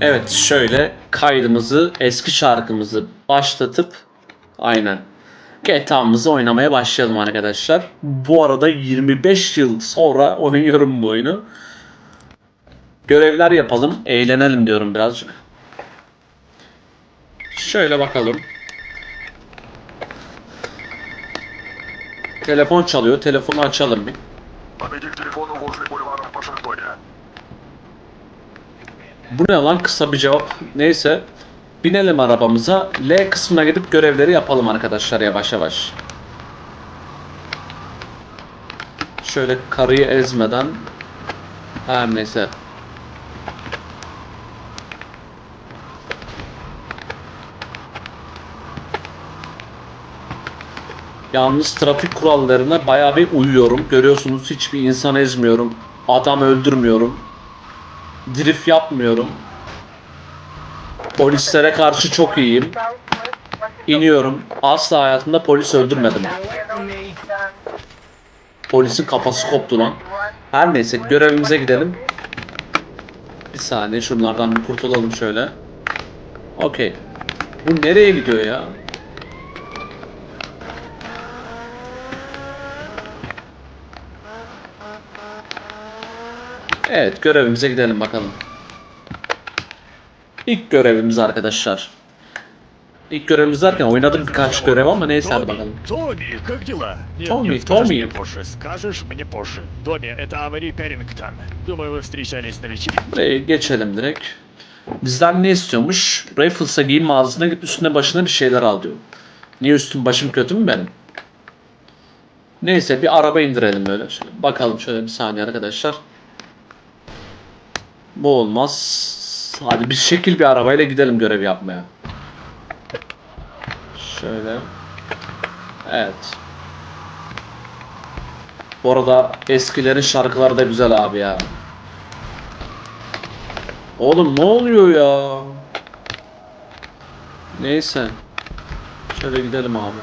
Evet şöyle kaydımızı eski şarkımızı başlatıp aynen GTA'mızı oynamaya başlayalım arkadaşlar. Bu arada 25 yıl sonra oynuyorum bu oyunu. Görevler yapalım, eğlenelim diyorum birazcık. Şöyle bakalım. Telefon çalıyor. Telefonu açalım bir. Bu ne lan kısa bir cevap. Neyse. Binelim arabamıza. L kısmına gidip görevleri yapalım arkadaşlar yavaş yavaş. Şöyle karıyı ezmeden. Her neyse. Yalnız trafik kurallarına bayağı bir uyuyorum. Görüyorsunuz hiçbir insan ezmiyorum. Adam öldürmüyorum. Drift yapmıyorum. Polislere karşı çok iyiyim. İniyorum. Asla hayatımda polis öldürmedim. Polisin kafası koptu lan. Her neyse görevimize gidelim. Bir saniye şunlardan bir kurtulalım şöyle. Okey. Bu nereye gidiyor ya? Evet görevimize gidelim bakalım. İlk görevimiz arkadaşlar. İlk görevimiz derken oynadım birkaç görev ama neyse hadi bakalım. Томми, как дела? Нет, Томми, нет, скажешь Томми. мне позже, скажешь мне позже. Томми, это Амари Перрингтон. Думаю, вы встречались на вечеринке. Buraya geçelim direkt. Bizden ne istiyormuş? Raffles'a giyim mağazasına git üstüne başına bir şeyler al diyor. Niye üstüm başım kötü mü benim? Neyse bir araba indirelim böyle. Şöyle bakalım şöyle bir saniye arkadaşlar. Bu olmaz. Hadi bir şekil bir arabayla gidelim görev yapmaya. Şöyle. Evet. Bu arada eskilerin şarkıları da güzel abi ya. Oğlum ne oluyor ya? Neyse. Şöyle gidelim abi.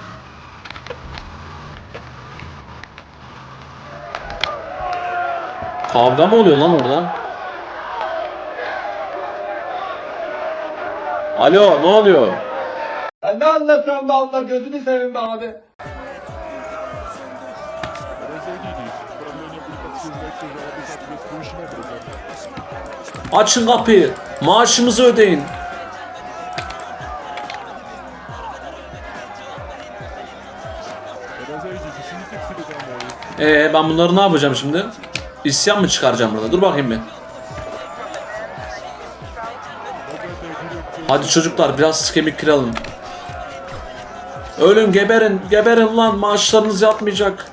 Kavga mı oluyor lan orada? Alo ne oluyor? Ya ne anlatıyorsun be Allah gözünü seveyim be abi. Açın kapıyı. Maaşımızı ödeyin. Ee ben bunları ne yapacağım şimdi? İsyan mı çıkaracağım burada? Dur bakayım bir. Hadi çocuklar biraz kemik kıralım. Ölün geberin geberin lan maaşlarınız yatmayacak.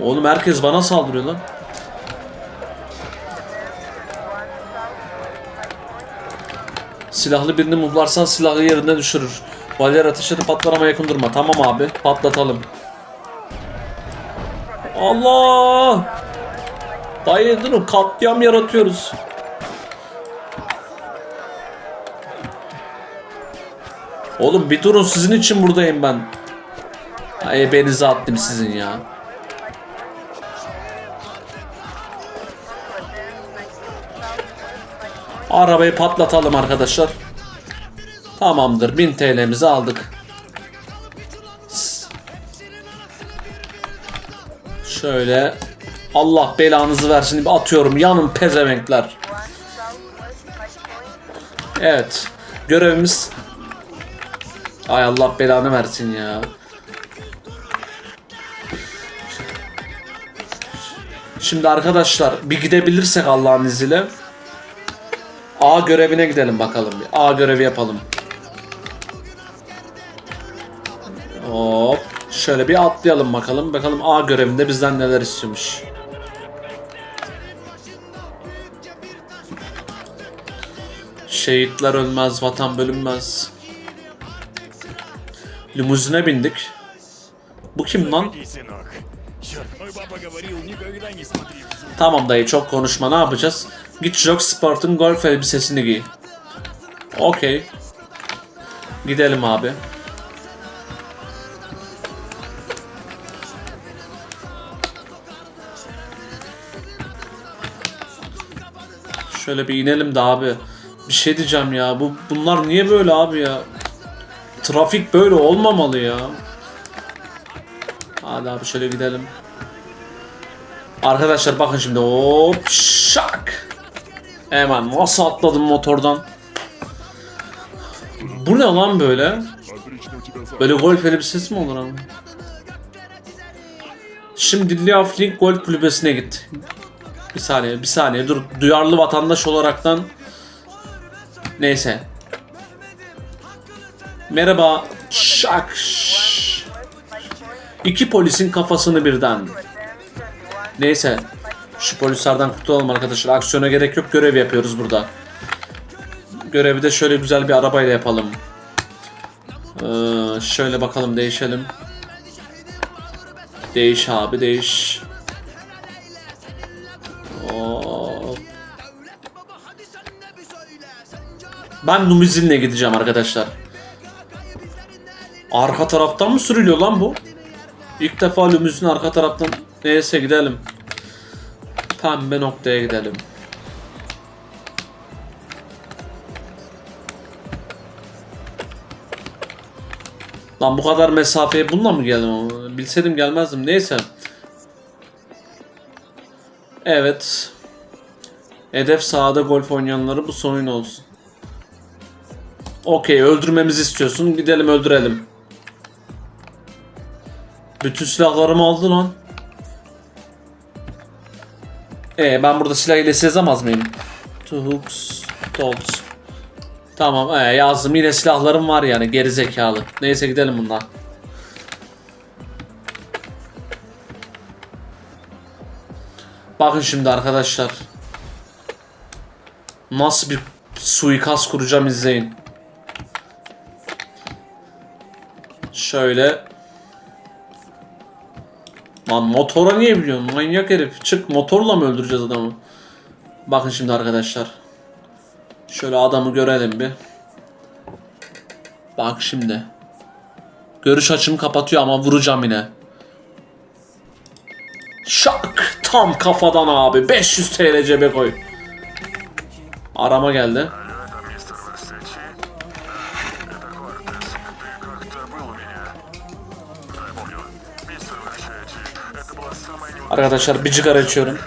Oğlum herkes bana saldırıyor lan. Silahlı birini muzlarsan silahı yerine düşürür. Balyer ateş edip patlamama yakın durma. Tamam abi patlatalım. Allah! Dayı durun katliam yaratıyoruz. Oğlum bir durun sizin için buradayım ben. Ay benize attım sizin ya. Arabayı patlatalım arkadaşlar. Tamamdır 1000 TL'mizi aldık. Şöyle Allah belanızı versin bir atıyorum yanın pezevenkler. Evet görevimiz Ay Allah belanı versin ya. Şimdi arkadaşlar bir gidebilirsek Allah'ın izniyle A görevine gidelim bakalım. A görevi yapalım. Hop. Şöyle bir atlayalım bakalım. Bakalım A görevinde bizden neler istiyormuş. Şehitler ölmez, vatan bölünmez. Limuzine bindik. Bu kim lan? Tamam dayı çok konuşma ne yapacağız? Git Jock Sport'un golf elbisesini giy. Okey. Gidelim abi. Şöyle bir inelim de abi. Bir şey diyeceğim ya. Bu bunlar niye böyle abi ya? Trafik böyle olmamalı ya. Hadi abi şöyle gidelim. Arkadaşlar bakın şimdi hop şak. Hemen nasıl atladım motordan. Bu ne lan böyle? Böyle golf elbisesi mi olur abi? Şimdi Liaflink Golf Kulübesi'ne git. Bir saniye, bir saniye. Dur, duyarlı vatandaş olaraktan Neyse. Merhaba. Şak. İki polisin kafasını birden. Neyse. Şu polislerden kurtulalım arkadaşlar. Aksiyona gerek yok. Görev yapıyoruz burada. Görevi de şöyle güzel bir arabayla yapalım. Ee, şöyle bakalım değişelim. Değiş abi değiş. Ben Numizin'le gideceğim arkadaşlar. Arka taraftan mı sürülüyor lan bu? İlk defa Lumizin arka taraftan. Neyse gidelim. Pembe noktaya gidelim. Lan bu kadar mesafeye bununla mı geldim? Bilseydim gelmezdim. Neyse. Evet. Hedef sahada golf oynayanları bu sonun olsun. Okey öldürmemizi istiyorsun. Gidelim öldürelim. Bütün silahlarımı aldı lan. Ee ben burada silah ile sezamaz mıyım? Two hooks, dogs. Tamam ee, yazdım yine silahlarım var yani geri zekalı. Neyse gidelim bundan. Bakın şimdi arkadaşlar. Nasıl bir suikast kuracağım izleyin. Şöyle. Lan motora niye biliyorsun? Manyak herif. Çık motorla mı öldüreceğiz adamı? Bakın şimdi arkadaşlar. Şöyle adamı görelim bir. Bak şimdi. Görüş açımı kapatıyor ama vuracağım yine. Şak! Tam kafadan abi. 500 TL cebe koy. Arama geldi. Arkadaşlar bir cigara içiyorum.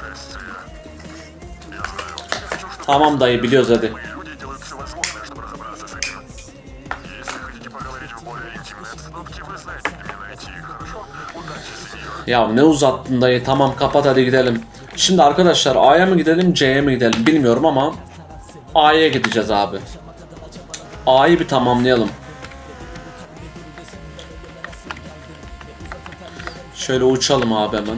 Tamam dayı biliyoruz hadi. Ya ne uzattın dayı tamam kapat hadi gidelim. Şimdi arkadaşlar A'ya mı gidelim C'ye mi gidelim bilmiyorum ama A'ya gideceğiz abi. A'yı bir tamamlayalım. Şöyle uçalım abi hemen.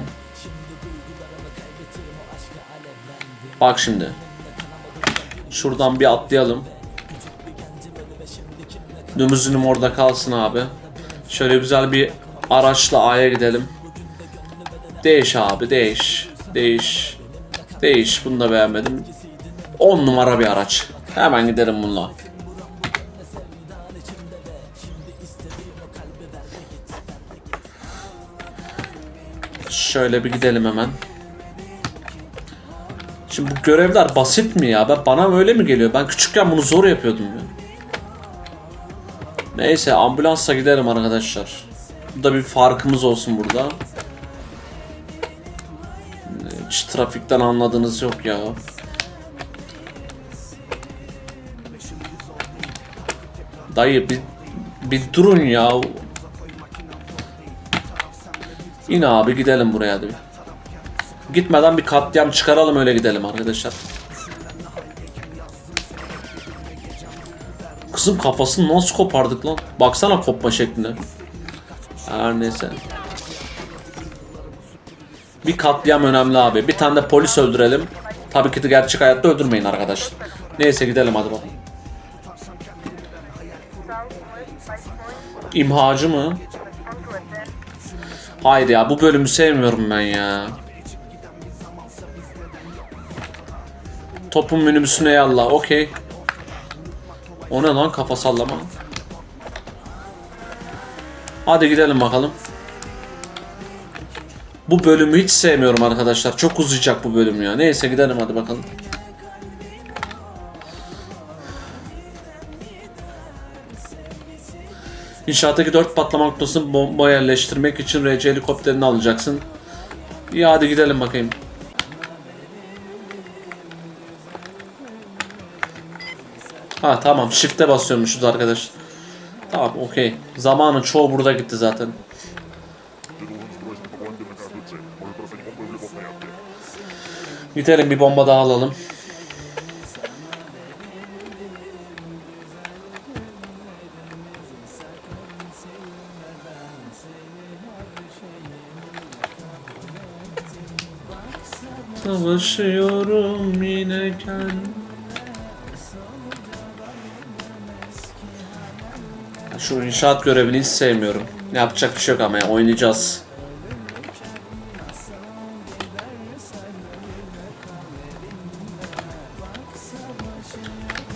Bak şimdi. Şuradan bir atlayalım. Lümüzünüm orada kalsın abi. Şöyle güzel bir araçla A'ya gidelim. Değiş abi değiş. Değiş. Değiş. Bunu da beğenmedim. 10 numara bir araç. Hemen gidelim bununla. Şöyle bir gidelim hemen. Şimdi bu görevler basit mi ya? Ben, bana öyle mi geliyor? Ben küçükken bunu zor yapıyordum ya. Neyse ambulansla gidelim arkadaşlar. Bu da bir farkımız olsun burada. Hiç trafikten anladığınız yok ya. Dayı bir, bir durun ya. İn abi gidelim buraya hadi. Gitmeden bir katliam çıkaralım öyle gidelim arkadaşlar. Kızım kafasını nasıl kopardık lan? Baksana kopma şekline. Her neyse. Bir katliam önemli abi. Bir tane de polis öldürelim. Tabii ki de gerçek hayatta öldürmeyin arkadaş. Neyse gidelim hadi bakalım. İmhacı mı? Hayır ya bu bölümü sevmiyorum ben ya. Topun minibüsüne yallah. Okey. O ne lan kafa sallama. Hadi gidelim bakalım. Bu bölümü hiç sevmiyorum arkadaşlar. Çok uzayacak bu bölüm ya. Neyse gidelim hadi bakalım. İnşaattaki dört patlama noktasını bomba yerleştirmek için RC helikopterini alacaksın. İyi hadi gidelim bakayım. Ha tamam shift'e basıyormuşuz arkadaş. Tamam okey. Zamanın çoğu burada gitti zaten. Gidelim bir bomba daha alalım. Savaşıyorum yine kendim. Şu inşaat görevini hiç sevmiyorum. Yapacak bir şey yok ama ya, oynayacağız.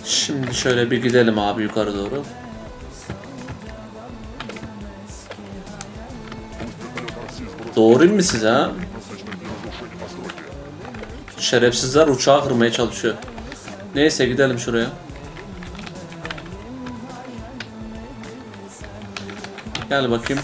Şimdi şöyle bir gidelim abi yukarı doğru. Doğruyum mu size ha? Şerefsizler uçağı kırmaya çalışıyor. Neyse gidelim şuraya. Gel bakayım.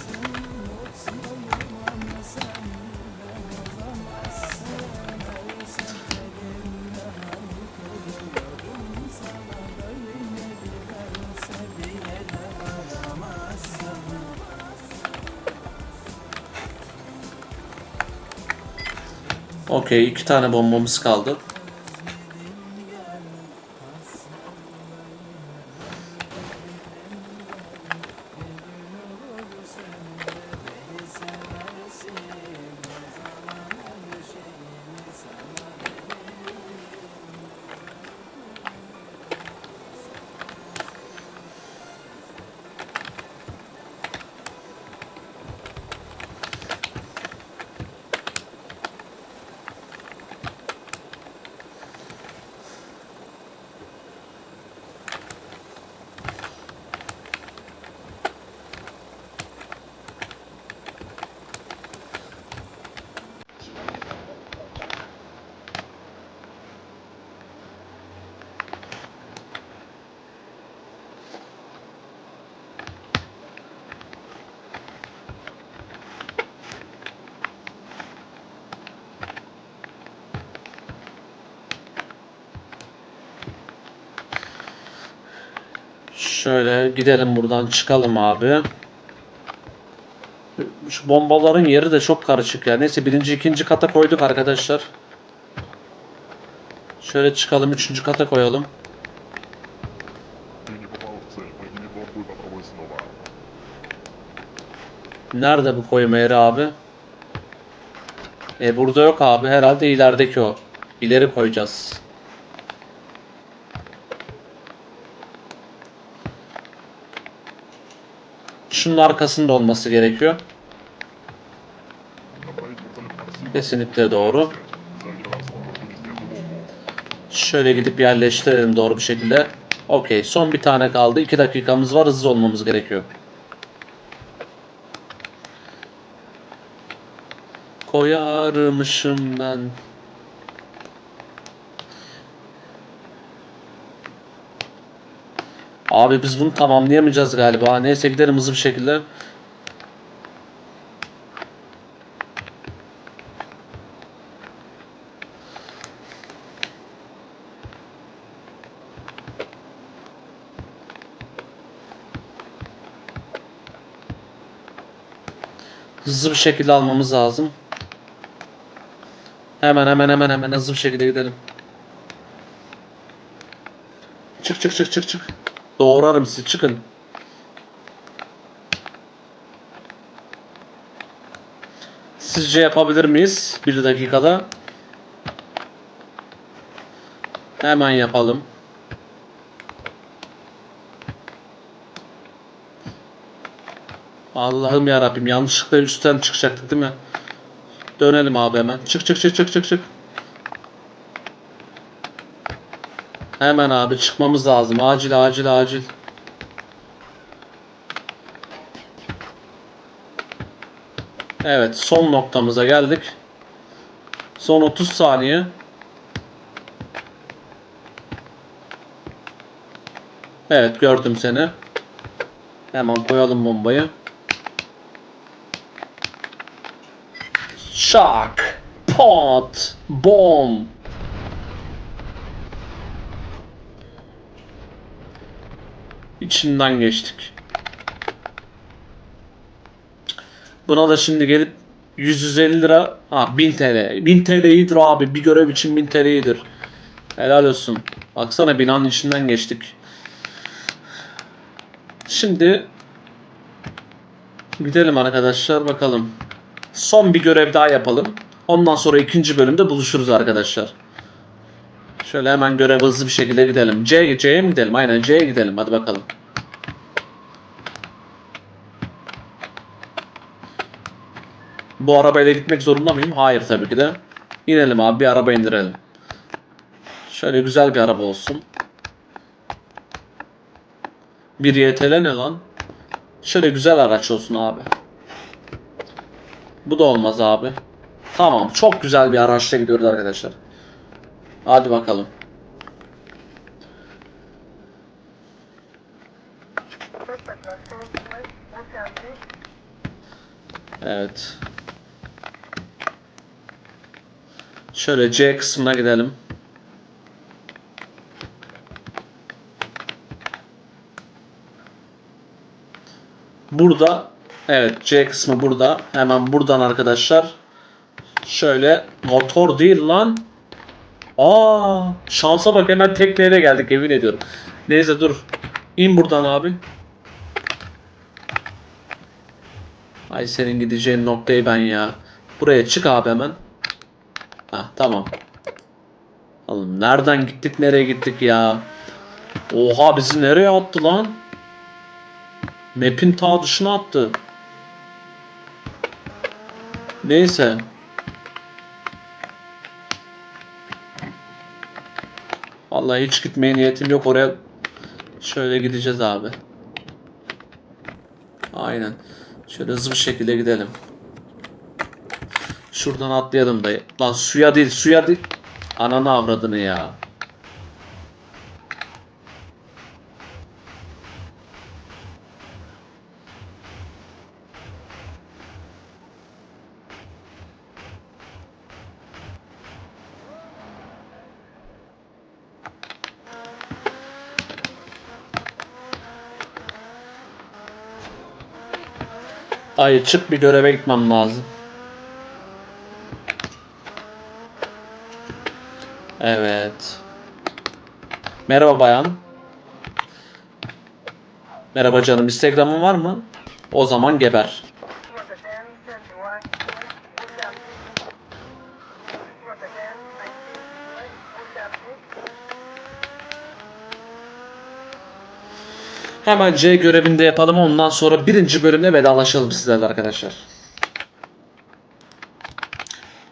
Okey iki tane bombamız kaldı. Şöyle gidelim buradan çıkalım abi. Şu bombaların yeri de çok karışık ya. Neyse birinci ikinci kata koyduk arkadaşlar. Şöyle çıkalım üçüncü kata koyalım. Nerede bu koyma yeri abi? E burada yok abi. Herhalde ilerideki o. İleri koyacağız. şunun arkasında olması gerekiyor. Kesinlikle doğru. Şöyle gidip yerleştirelim doğru bir şekilde. Okey son bir tane kaldı. 2 dakikamız var hızlı olmamız gerekiyor. Koyarmışım ben Abi biz bunu tamamlayamayacağız galiba. Neyse gidelim hızlı bir şekilde. Hızlı bir şekilde almamız lazım. Hemen hemen hemen hemen hızlı bir şekilde gidelim. Çık çık çık çık çık. Doğrarım sizi çıkın. Sizce yapabilir miyiz? Bir dakikada. Hemen yapalım. Allah'ım ya Rabbim yanlışlıkla üstten çıkacaktık değil mi? Dönelim abi hemen. Çık çık çık çık çık çık. Hemen abi çıkmamız lazım. Acil acil acil. Evet son noktamıza geldik. Son 30 saniye. Evet gördüm seni. Hemen koyalım bombayı. Şak. Pot. Bom. İçinden geçtik. Buna da şimdi gelip 150 lira, ha 1000 TL. 1000 TL iyidir abi. Bir görev için 1000 TL iyidir. Helal olsun. Baksana binanın içinden geçtik. Şimdi gidelim arkadaşlar bakalım. Son bir görev daha yapalım. Ondan sonra ikinci bölümde buluşuruz arkadaşlar. Şöyle hemen görev hızlı bir şekilde gidelim. C, C'ye mi gidelim? Aynen C'ye gidelim. Hadi bakalım. Bu arabayla gitmek zorunda mıyım? Hayır tabii ki de. İnelim abi bir araba indirelim. Şöyle güzel bir araba olsun. Bir YTL ne lan? Şöyle güzel araç olsun abi. Bu da olmaz abi. Tamam çok güzel bir araçla gidiyoruz arkadaşlar. Hadi bakalım. Evet. Şöyle C kısmına gidelim. Burada evet C kısmı burada. Hemen buradan arkadaşlar şöyle motor değil lan. Aa şansa bak hemen tekneye geldik emin ediyorum. Neyse dur. İn buradan abi. Ay senin gideceğin noktayı ben ya. Buraya çık abi hemen. Ha tamam. Oğlum nereden gittik nereye gittik ya? Oha bizi nereye attı lan? Map'in ta dışına attı. Neyse. Vallahi hiç gitmeye niyetim yok oraya. Şöyle gideceğiz abi. Aynen. Şöyle hızlı bir şekilde gidelim. Şuradan atlayalım dayı. Lan suya değil suya değil. Ananı avradını ya. Ay çık bir göreve gitmem lazım. Evet. Merhaba bayan. Merhaba canım. Instagram'ın var mı? O zaman geber. Hemen C görevini de yapalım. Ondan sonra birinci bölümde vedalaşalım sizlerle arkadaşlar.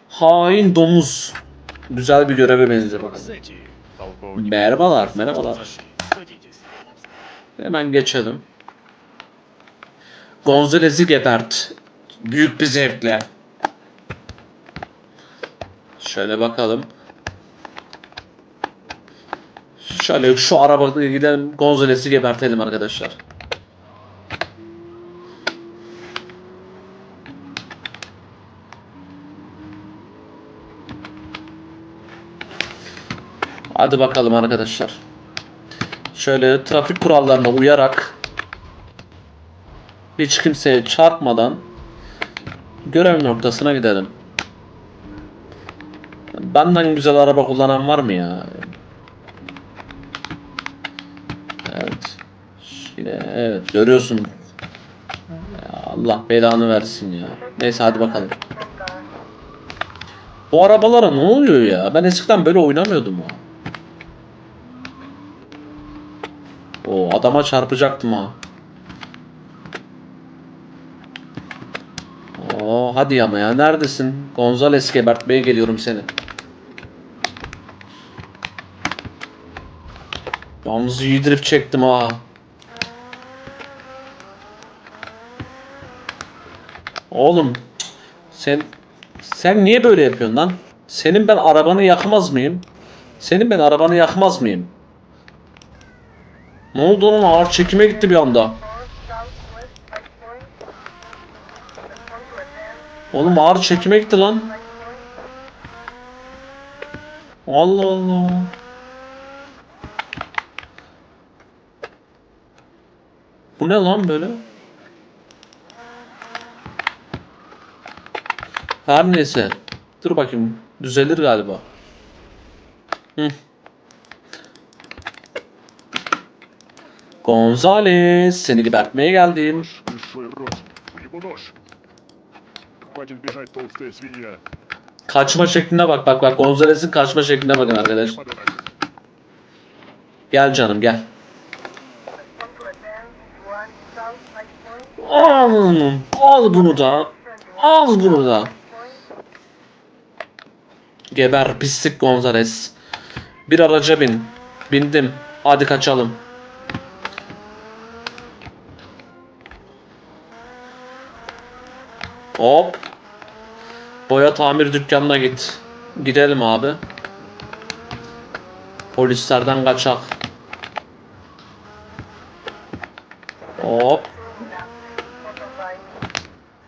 Hain domuz güzel bir göreve benziyor bana. Merhabalar, merhabalar. Hemen geçelim. Gonzalez'i gebert. Büyük bir zevkle. Şöyle bakalım. Şöyle şu arabada giden Gonzalez'i gebertelim arkadaşlar. Hadi bakalım arkadaşlar. Şöyle trafik kurallarına uyarak hiç kimseye çarpmadan görev noktasına gidelim. Benden güzel araba kullanan var mı ya? Evet. Yine evet görüyorsun. Allah belanı versin ya. Neyse hadi bakalım. Bu arabalara ne oluyor ya? Ben eskiden böyle oynamıyordum o. O adama çarpacaktım ha. Oo hadi ama ya neredesin? Gonzales gebertmeye geliyorum seni. Yalnız iyi drift çektim ha. Oğlum sen sen niye böyle yapıyorsun lan? Senin ben arabanı yakmaz mıyım? Senin ben arabanı yakmaz mıyım? Ne oldu lan? Ağır çekime gitti bir anda. Oğlum ağır çekime gitti lan. Allah Allah. Bu ne lan böyle? Her neyse. Dur bakayım. Düzelir galiba. Hı. Gonzales seni gebertmeye geldim. Kaçma şekline bak bak bak Gonzales'in kaçma şekline bakın arkadaşlar. Gel canım gel. Al, al bunu da. Al bunu da. Geber pislik Gonzales. Bir araca bin. Bindim. Hadi kaçalım. Hop. Boya tamir dükkanına git. Gidelim abi. Polislerden kaçak. Hop.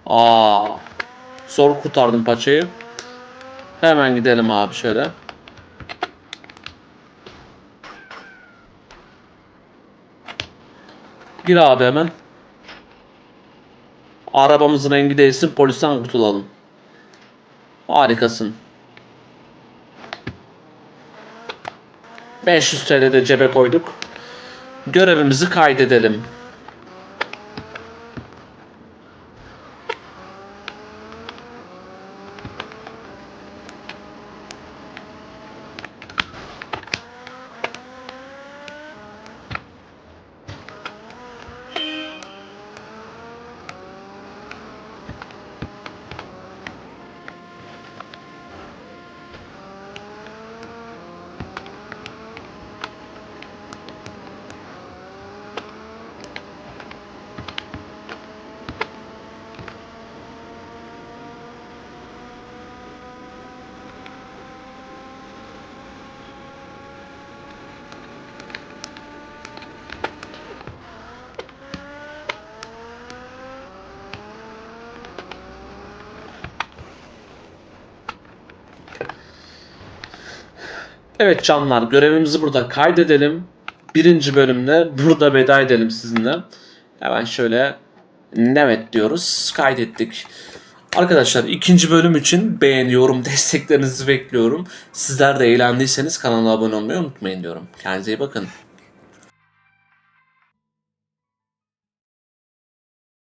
Aa. Zor kurtardım paçayı. Hemen gidelim abi şöyle. Gir abi hemen. Arabamızın rengi değilsin polisten kurtulalım. Harikasın. 500 TL de cebe koyduk. Görevimizi kaydedelim. Evet canlar görevimizi burada kaydedelim. Birinci bölümde burada veda edelim sizinle. Hemen şöyle evet diyoruz. Kaydettik. Arkadaşlar ikinci bölüm için beğeni, yorum, desteklerinizi bekliyorum. Sizler de eğlendiyseniz kanala abone olmayı unutmayın diyorum. Kendinize iyi bakın.